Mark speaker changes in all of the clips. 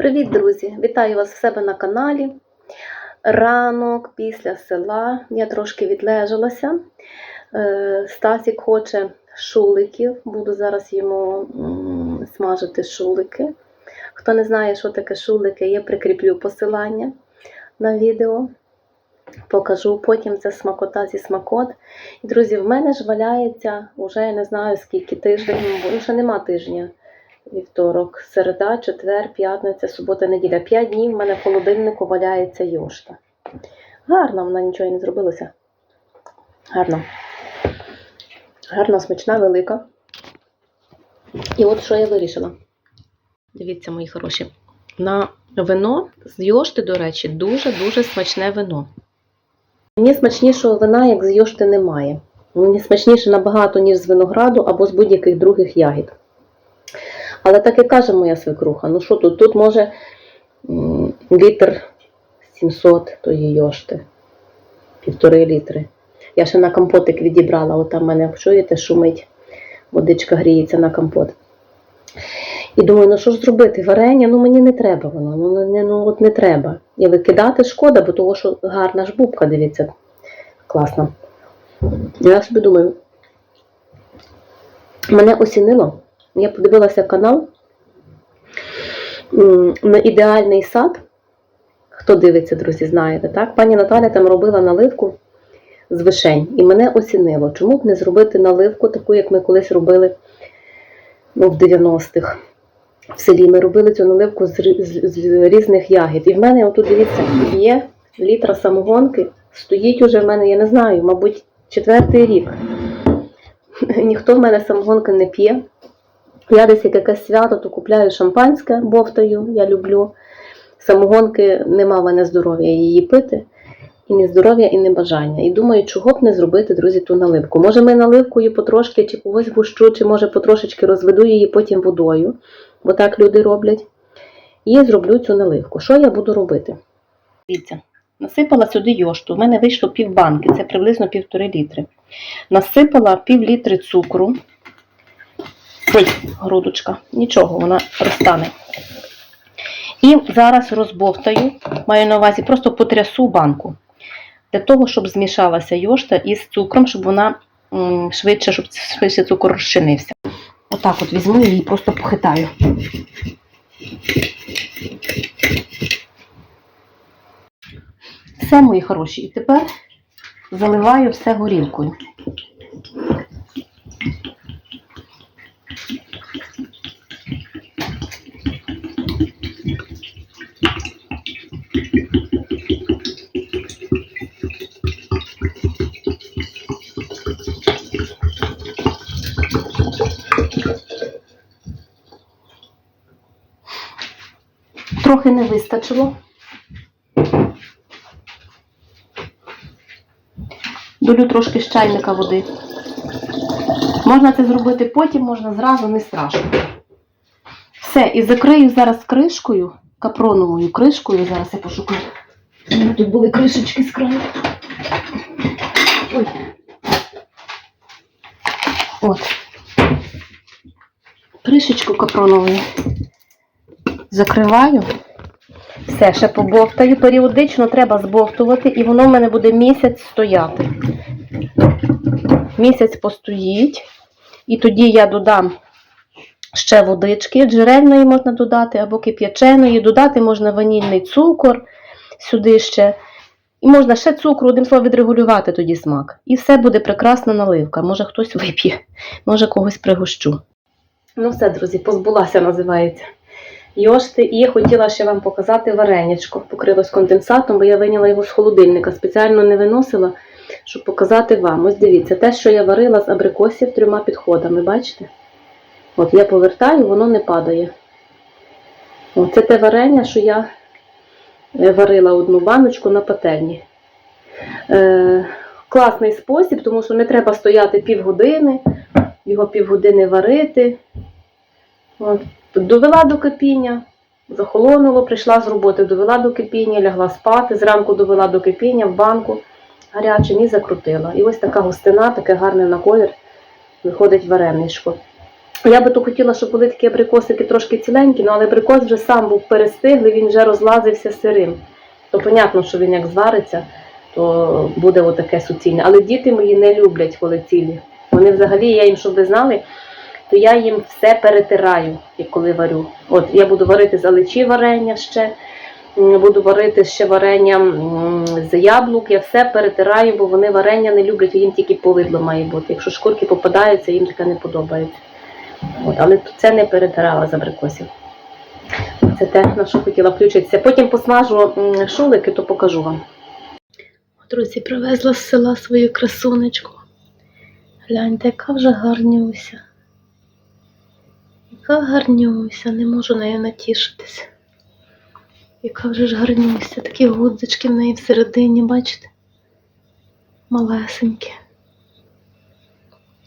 Speaker 1: Привіт, друзі! Вітаю вас в себе на каналі. Ранок після села. Я трошки відлежалася. Е, Стасік хоче шуликів. Буду зараз йому смажити шулики. Хто не знає, що таке шулики, я прикріплю посилання на відео. Покажу потім це смакота зі смакот. І, друзі, в мене ж валяється уже я не знаю скільки тиждень, бо вже нема тижня вівторок, середа, четвер, п'ятниця, субота, неділя. П'ять днів в мене в холодильнику валяється йошта. Гарно, вона нічого не зробилося. Гарно. Гарно, смачна, велика. І от що я вирішила. Дивіться, мої хороші. На вино з йошти, до речі, дуже-дуже смачне вино. Мені смачнішого вина, як з йошти, немає. Мені смачніше набагато, ніж з винограду або з будь-яких других ягід. Але так і каже моя свекруха, ну що тут? Тут може літр 700 тої йошти, півтори літри. Я ще на компотик відібрала, от там мене, чуєте, шумить, водичка гріється на компот. І думаю, ну що ж зробити? Варення, ну мені не треба воно, ну, не, ну от не треба. І викидати шкода, бо того, що гарна ж бубка, дивіться, класна. Я собі думаю, мене осінило. Я подивилася канал на ідеальний сад. Хто дивиться, друзі, знаєте, так? Пані Наталя там робила наливку з вишень, і мене осінило. Чому б не зробити наливку, таку, як ми колись робили ну, в 90-х. В селі ми робили цю наливку з, з, з різних ягід. І в мене, отут, дивіться, є літра самогонки, стоїть уже в мене, я не знаю, мабуть, четвертий рік. Ніхто в мене самогонки не п'є. Я десь як якесь свято, то купляю шампанське, бовтаю, я люблю. Самогонки нема в мене здоров'я її пити. І не здоров'я, і не бажання. І думаю, чого б не зробити, друзі, ту наливку. Може, ми наливкою потрошки, чи когось гущу, чи може потрошечки розведу її потім водою, бо так люди роблять. І зроблю цю наливку. Що я буду робити? Дивіться, насипала сюди йошту. У мене вийшло пів банки, це приблизно півтори літри. Насипала пів літри цукру. Ой, грудочка, нічого, вона розтане. І зараз розбовтаю, маю на увазі, просто потрясу банку. Для того, щоб змішалася йошта із цукром, щоб вона швидше, щоб швидше цукор розчинився. Отак от візьму її і просто похитаю. Все, мої хороші. І тепер заливаю все горілкою. Трохи не вистачило. Долю трошки з чайника води. Можна це зробити потім, можна зразу, не страшно. Все, і закрию зараз кришкою, капроновою кришкою. Зараз я пошукаю. Тут були кришечки з краю. Ой. От. Кришечку капроновою закриваю. Все, ще побовтаю. Періодично треба збовтувати, і воно в мене буде місяць стояти. Місяць постоїть. І тоді я додам ще водички, джерельної можна додати, або кип'яченої. Додати можна ванільний цукор сюди ще. І можна ще цукру, одним словом, відрегулювати тоді смак. І все буде прекрасна наливка. Може хтось вип'є, може когось пригощу. Ну все, друзі, позбулася, називається. Йошти, і я хотіла ще вам показати варенячко. Покрилось конденсатом, бо я виняла його з холодильника. Спеціально не виносила, щоб показати вам. Ось дивіться, те, що я варила з абрикосів трьома підходами, бачите? От я повертаю, воно не падає. О, це те варення, що я е, варила одну баночку на пательні. Е, класний спосіб, тому що не треба стояти півгодини, його півгодини варити. От. Довела до кипіння, захолонуло, прийшла з роботи, довела до кипіння, лягла спати, зранку довела до кипіння в банку гарячим і закрутила. І ось така густина, таке гарне на колір, виходить вареничко. Я би то хотіла, щоб були такі абрикосики трошки ціленькі, ну, але абрикос вже сам був перестиглий, він вже розлазився сирим. То понятно, що він як звариться, то буде отаке суцільне. Але діти мої не люблять, коли цілі. Вони взагалі, я їм, щоб ви знали, то я їм все перетираю, коли варю. От я буду варити з варення ще, буду варити ще варення з яблук. Я все перетираю, бо вони варення не люблять, їм тільки повидло має бути. Якщо шкурки попадаються, їм таке не подобається. От, але це не перетирала з абрикосів. Це те, на що хотіла включитися. Потім посмажу шулики, то покажу вам. Друзі, привезла з села свою красунечку. Гляньте, яка вже гарнюся. Яка гарнюся, не можу нею натішитися. Яка вже ж гарнюся, такі гудзички в неї всередині, бачите? Малесенькі.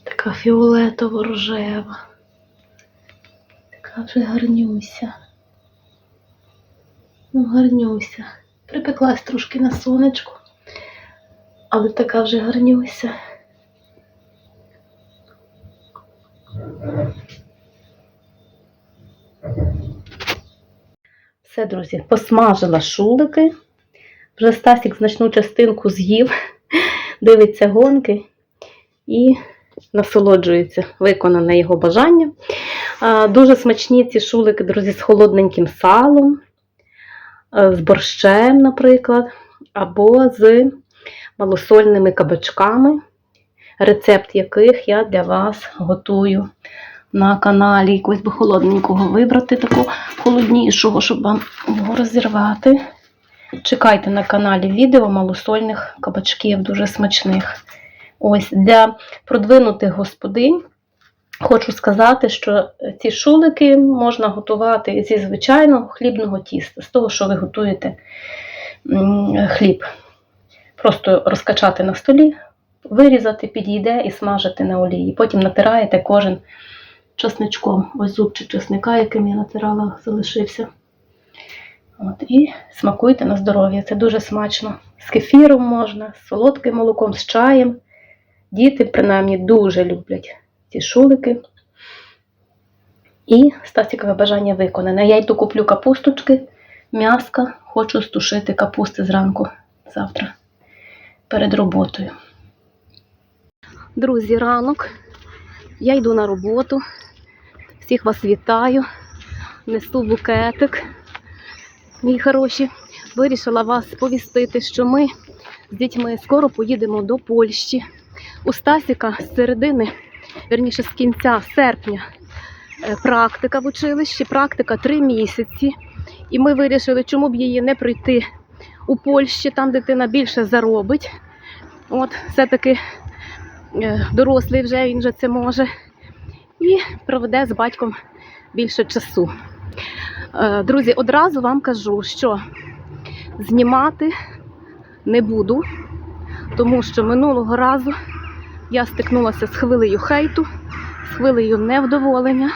Speaker 1: Така фіолетово-рожева. Така вже гарнюся. Ну, гарнюся. Припеклась трошки на сонечку, але така вже гарнюся. Все, друзі, посмажила шулики. Вже Стасік значну частинку з'їв, дивиться гонки і насолоджується виконане його бажання. Дуже смачні ці шулики, друзі, з холодненьким салом, е, з борщем, наприклад, або з малосольними кабачками, рецепт яких я для вас готую на каналі. Якось би холодненького вибрати, такого холоднішого, щоб вам його розірвати. Чекайте на каналі відео малосольних кабачків, дуже смачних. Ось для продвинутих господинь хочу сказати, що ці шулики можна готувати зі звичайного хлібного тіста, з того, що ви готуєте хліб. Просто розкачати на столі, вирізати, підійде і смажити на олії. Потім натираєте кожен чесничком. Ось зубчик чесника, яким я натирала, залишився. От, і смакуйте на здоров'я. Це дуже смачно. З кефіром можна, з солодким молоком, з чаєм. Діти, принаймні, дуже люблять ці шулики. І стасікове бажання виконане. Я йду куплю капусточки, м'яска, хочу стушити капусти зранку завтра перед роботою. Друзі, ранок. Я йду на роботу. Всіх вас вітаю. Несу букетик. Мій хороші. Вирішила вас сповістити, що ми з дітьми скоро поїдемо до Польщі. У Стасіка з середини, верніше з кінця серпня, е, практика в училищі, практика три місяці. І ми вирішили, чому б її не пройти у Польщі, там дитина більше заробить. От, все-таки е, дорослий вже він вже це може. І проведе з батьком більше часу. Е, Друзі, одразу вам кажу, що знімати не буду, тому що минулого разу я стикнулася з хвилею хейту, з хвилею невдоволення.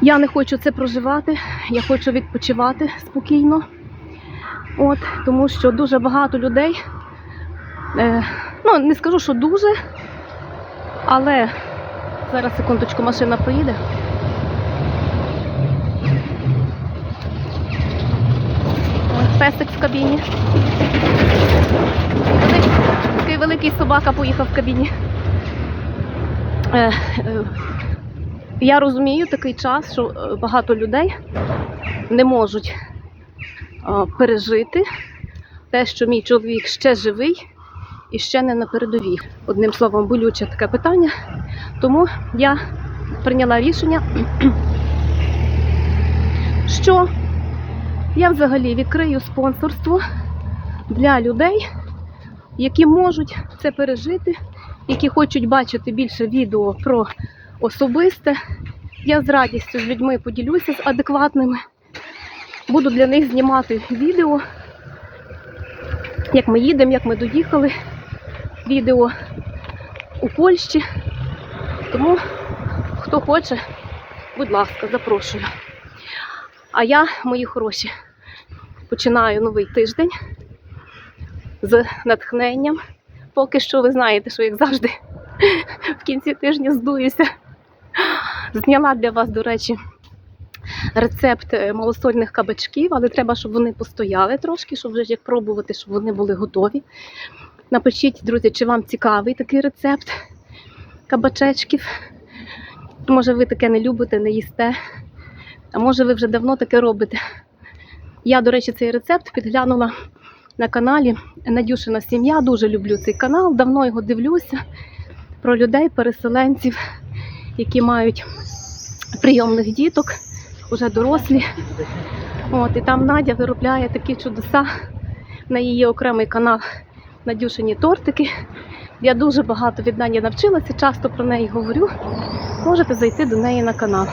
Speaker 1: Я не хочу це проживати, я хочу відпочивати спокійно. От, тому що дуже багато людей, е, ну не скажу, що дуже, але зараз секундочку машина поїде. Ой, Песик в кабіні. Такий великий собака поїхав в кабіні. Е, е, я розумію такий час, що е, багато людей не можуть пережити те, що мій чоловік ще живий і ще не на передовій. Одним словом, болюче таке питання. Тому я прийняла рішення, що я взагалі відкрию спонсорство для людей, які можуть це пережити, які хочуть бачити більше відео про особисте. Я з радістю з людьми поділюся з адекватними. Буду для них знімати відео, як ми їдемо, як ми доїхали, відео у Польщі. Тому, хто хоче, будь ласка, запрошую. А я, мої хороші, починаю новий тиждень з натхненням. Поки що ви знаєте, що як завжди в кінці тижня здуюся. Зняла для вас, до речі, рецепт е, малосольних кабачків, але треба, щоб вони постояли трошки, щоб вже як пробувати, щоб вони були готові. Напишіть, друзі, чи вам цікавий такий рецепт кабачечків. Може, ви таке не любите, не їсте. А може, ви вже давно таке робите. Я, до речі, цей рецепт підглянула на каналі Надюшина сім'я. Дуже люблю цей канал, давно його дивлюся. Про людей, переселенців, які мають прийомних діток, уже дорослі. От, і там Надя виробляє такі чудеса на її окремий канал Надюшині тортики. Я дуже багато від Наді навчилася, часто про неї говорю. Можете зайти до неї на канал.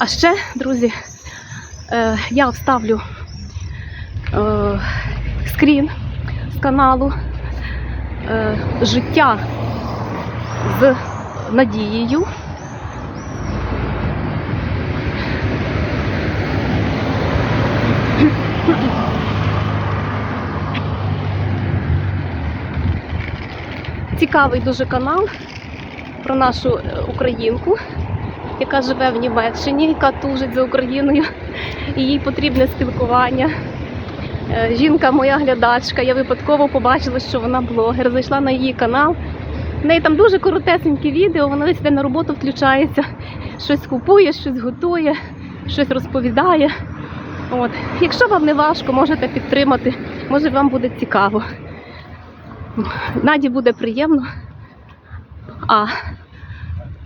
Speaker 1: А ще, друзі, е, я вставлю е, скрін з каналу е, життя з Надією. Цікавий дуже канал про нашу е, українку, яка живе в Німеччині, яка тужить за Україною, і їй потрібне спілкування. Е, Жінка моя глядачка, я випадково побачила, що вона блогер, зайшла на її канал. В неї там дуже коротесенькі відео, вона десь на роботу включається, щось купує, щось готує, щось розповідає. От. Якщо вам не важко, можете підтримати, може вам буде цікаво. Наді буде приємно, а,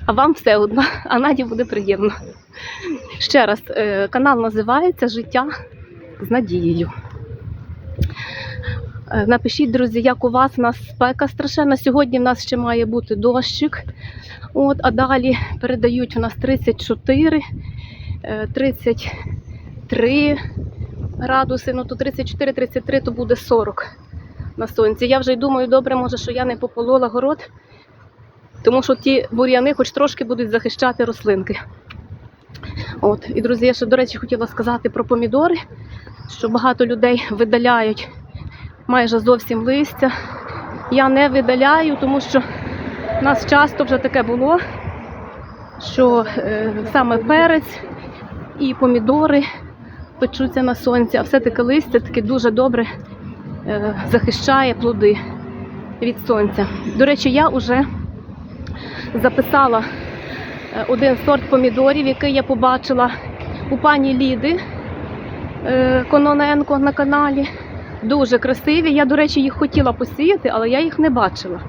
Speaker 1: а вам все одно, а Наді буде приємно. Ще раз, е, канал називається Життя з надією. Е, Напишіть, друзі, як у вас У нас спека страшенна. Сьогодні в нас ще має бути дощик. От, а далі передають у нас 34, е, 33 градуси, ну то 34-33, то буде 40 на сонці. Я вже й думаю, добре, може, що я не пополола город, тому що ті бур'яни хоч трошки будуть захищати рослинки. От. І, друзі, я ще, до речі, хотіла сказати про помідори, що багато людей видаляють майже зовсім листя. Я не видаляю, тому що в нас часто вже таке було, що е, саме перець і помідори печуться на сонці, а все-таки листя таке дуже добре захищає плоди від сонця. До речі, я вже записала е, один сорт помідорів, який я побачила у пані Ліди е, Кононенко на каналі. Дуже красиві. Я, до речі, їх хотіла посіяти, але я їх не бачила.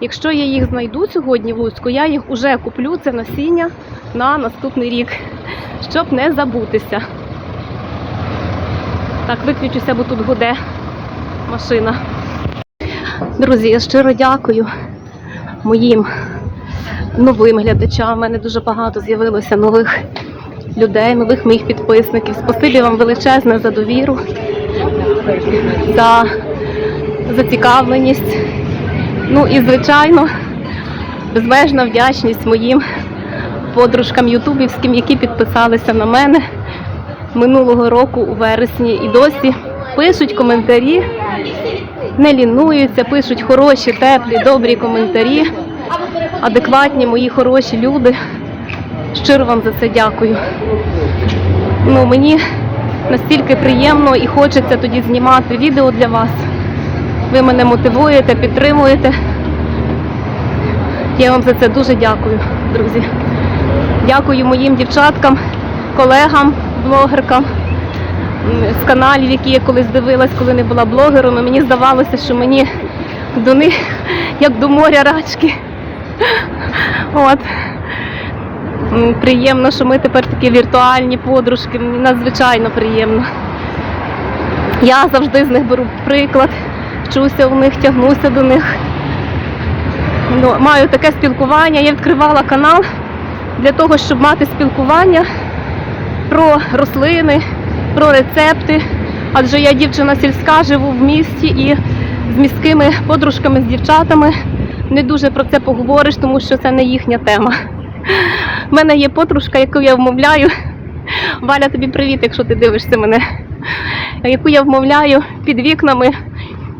Speaker 1: Якщо я їх знайду сьогодні в Луцьку, я їх уже куплю це насіння на наступний рік, щоб не забутися. Так, виключуся, бо тут гуде машина. Друзі, я щиро дякую моїм новим глядачам. У мене дуже багато з'явилося нових людей, нових моїх підписників. Спасибі вам величезне за довіру, за зацікавленість. Ну і, звичайно, безмежна вдячність моїм подружкам ютубівським, які підписалися на мене минулого року у вересні і досі пишуть коментарі, не лінуються, пишуть хороші, теплі, добрі коментарі, адекватні мої хороші люди. Щиро вам за це дякую. Ну, мені настільки приємно і хочеться тоді знімати відео для вас. Ви мене мотивуєте, підтримуєте. Я вам за це дуже дякую, друзі. Дякую моїм дівчаткам, колегам, блогеркам з каналів, які я колись дивилась, коли не була блогером. І мені здавалося, що мені до них як до моря рачки. От. Приємно, що ми тепер такі віртуальні подружки. Мені надзвичайно приємно. Я завжди з них беру приклад, вчуся у них, тягнуся до них. Ну, маю таке спілкування. Я відкривала канал для того, щоб мати спілкування про рослини, про рецепти. Адже я дівчина сільська, живу в місті і з міськими подружками, з дівчатами не дуже про це поговориш, тому що це не їхня тема. У мене є подружка, яку я вмовляю. Валя, тобі привіт, якщо ти дивишся мене. Яку я вмовляю під вікнами.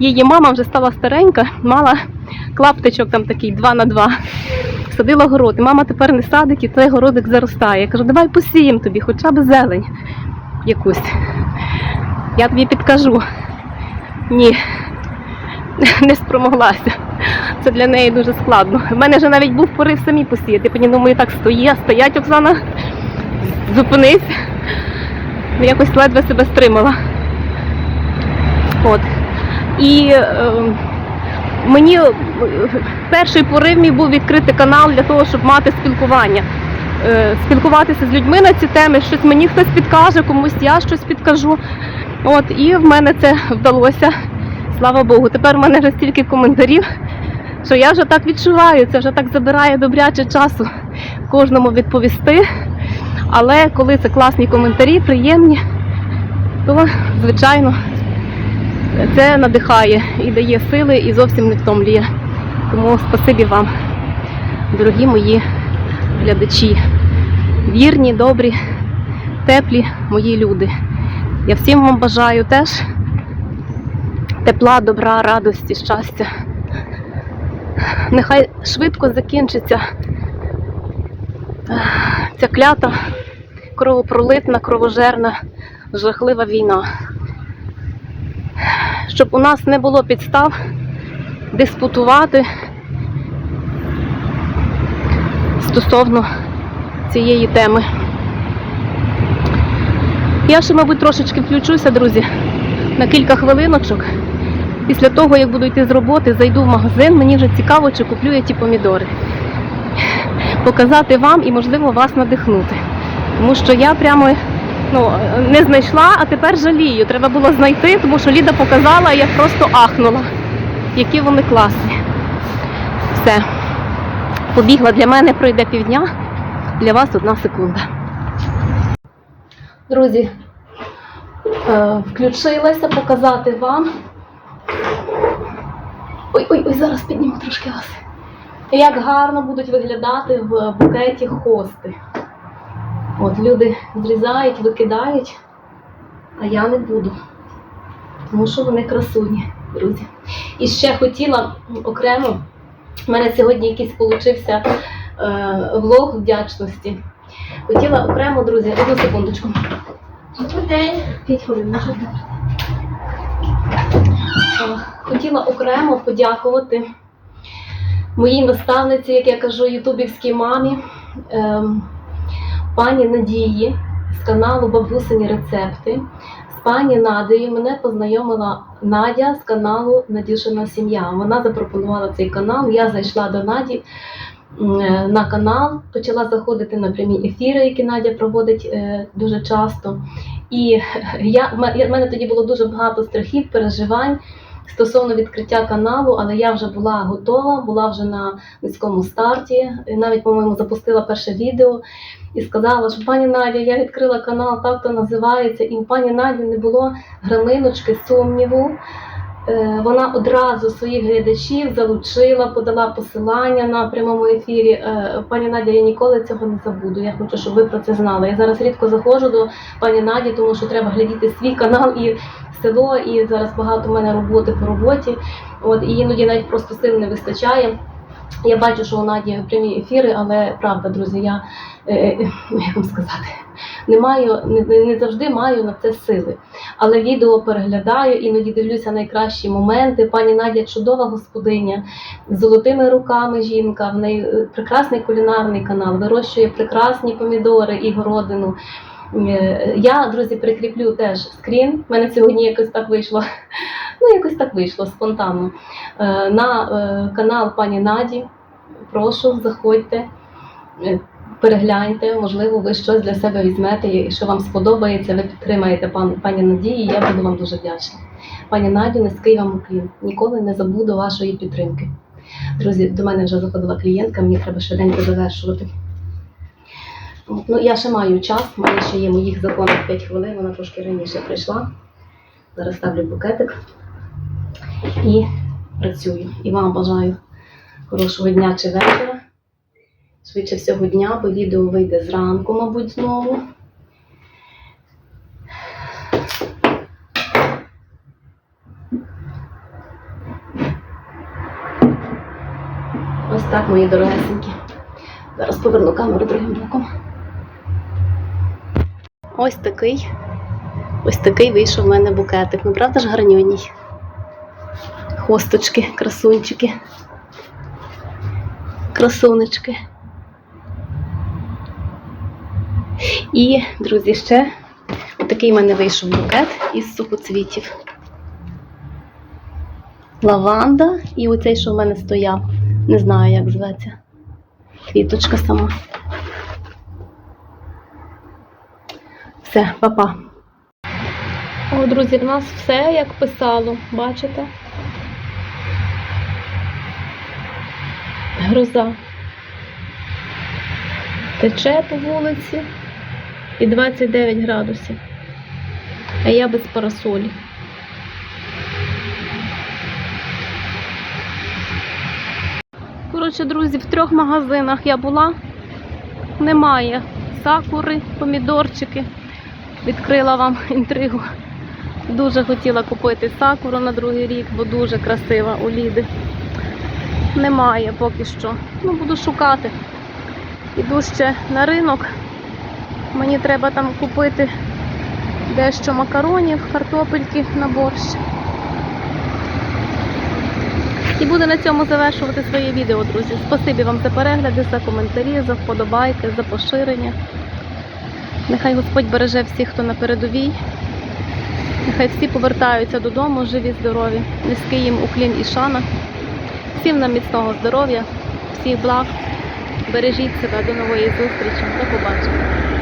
Speaker 1: Її мама вже стала старенька, мала клаптичок там такий 2 на 2 посадила город. І мама тепер не садить, і той городик заростає. Я кажу, давай посіємо тобі, хоча б зелень якусь. Я тобі підкажу. Ні, не спромоглася. Це для неї дуже складно. У мене вже навіть був порив самі посіяти. Потім думаю, так стоїть, стоять, Оксана, зупинись. Ну, Якось ледве себе стримала. От. І е, мені перший порив мій був відкрити канал для того, щоб мати спілкування. Е, спілкуватися з людьми на ці теми, щось мені хтось підкаже, комусь я щось підкажу. От, і в мене це вдалося. Слава Богу. Тепер в мене вже стільки коментарів, що я вже так відчуваю, це вже так забирає добряче часу кожному відповісти. Але коли це класні коментарі, приємні, то звичайно це надихає і дає сили, і зовсім не втомлює. Тому спасибі вам, дорогі мої глядачі, вірні, добрі, теплі мої люди. Я всім вам бажаю теж тепла, добра, радості, щастя. Нехай швидко закінчиться ця клята, кровопролитна, кровожерна, жахлива війна. Щоб у нас не було підстав диспутувати стосовно цієї теми. Я ще, мабуть, трошечки включуся, друзі, на кілька хвилиночок. Після того, як буду йти з роботи, зайду в магазин, мені вже цікаво, чи куплю я ті помідори. Показати вам і, можливо, вас надихнути. Тому що я прямо ну, не знайшла, а тепер жалію. Треба було знайти, тому що Ліда показала, і я просто ахнула. Які вони класні. Все. Побігла для мене, пройде півдня, для вас одна секунда. Друзі, е, включилася показати вам. Ой, ой, зараз підніму трошки вас. Як гарно будуть виглядати в букеті хости. От люди зрізають, викидають, а я не буду. Тому що вони красуні, друзі. І ще хотіла окремо, в мене сьогодні якийсь получився влог вдячності. Хотіла окремо, друзі, одну секундочку.
Speaker 2: Добрий день.
Speaker 1: П'ять хвилин, добре. Е, Хотіла окремо подякувати моїй наставниці, як я кажу, ютубівській мамі, ем, пані Надії з каналу Бабусині рецепти. З пані Надією мене познайомила Надя з каналу Надюшина сім'я. Вона запропонувала цей канал. Я зайшла до Наді е, на канал, почала заходити на прямі ефіри, які Надя проводить е, дуже часто. І я, в мене- тоді було дуже багато страхів, переживань стосовно відкриття каналу, але я вже була готова, була вже на низькому старті. Навіть, по-моєму, запустила перше відео і сказала, що пані Надя, я відкрила канал, так то називається. І у пані Наді не було граминочки сумніву. Е, Вона одразу своїх глядачів залучила, подала посилання на прямому ефірі. Е, Пані Надя, я ніколи цього не забуду. Я хочу, щоб ви про це знали. Я зараз рідко заходжу до пані Наді, тому що треба глядіти свій канал і село, і зараз багато в мене роботи по роботі. От і іноді навіть просто сил не вистачає. Я бачу, що у Наді прямі ефіри, але правда, друзі, я е, е, як вам сказати, не маю, не, не- не завжди маю на це сили. Але відео переглядаю, іноді дивлюся найкращі моменти. Пані Надя чудова господиня з золотими руками жінка. В неї е, прекрасний кулінарний канал, вирощує прекрасні помідори і городину. Е, Я, друзі, прикріплю теж скрін. У мене сьогодні якось так вийшло. Ну, якось так вийшло спонтанно. Е, На е, канал пані Наді. Прошу, заходьте, перегляньте, можливо, ви щось для себе візьмете, і що вам сподобається, ви підтримаєте пан, пані Надії, я буду вам дуже вдячна. Пані Надю, низький вам уклін. Ніколи не забуду вашої підтримки. Друзі, до мене вже заходила клієнтка, мені треба швиденько завершувати. Ну, я ще маю час, в мене ще є моїх законних 5 хвилин, вона трошки раніше прийшла. Зараз ставлю букетик і працюю. І вам бажаю хорошого дня чи вечора. Швидше всього дня, бо відео вийде зранку, мабуть, знову. Ось так, мої дорогесенькі. Зараз поверну камеру другим боком. Ось такий. Ось такий вийшов в мене букетик. Ну, правда ж гарнюній? Хосточки, красунчики. Красунечки. І, друзі, ще такий в мене вийшов букет із сухоцвітів. Лаванда і оцей, що в мене стояв. Не знаю, як зветься. Квіточка сама. Все, па-па. О, друзі, в нас все як писало, бачите? Гроза. Тече по вулиці і 29 градусів. А я без парасолі. Коротше, друзі, в трьох магазинах я була. Немає сакури, помідорчики. Відкрила вам інтригу. Дуже хотіла купити сакуру на другий рік, бо дуже красива у Ліди. Немає поки що. Ну, буду шукати. Іду ще на ринок. Мені треба там купити дещо макаронів, картопельки на борщ. І буду на цьому завершувати своє відео, друзі. Спасибі вам за перегляди, за коментарі, за вподобайки, за поширення. Нехай Господь береже всіх, хто на передовій. Нехай всі повертаються додому, живі, здорові. Низький їм уклін і шана. Всім нам міцного здоров'я, всіх благ. Бережіть себе, до нової зустрічі. До побачення.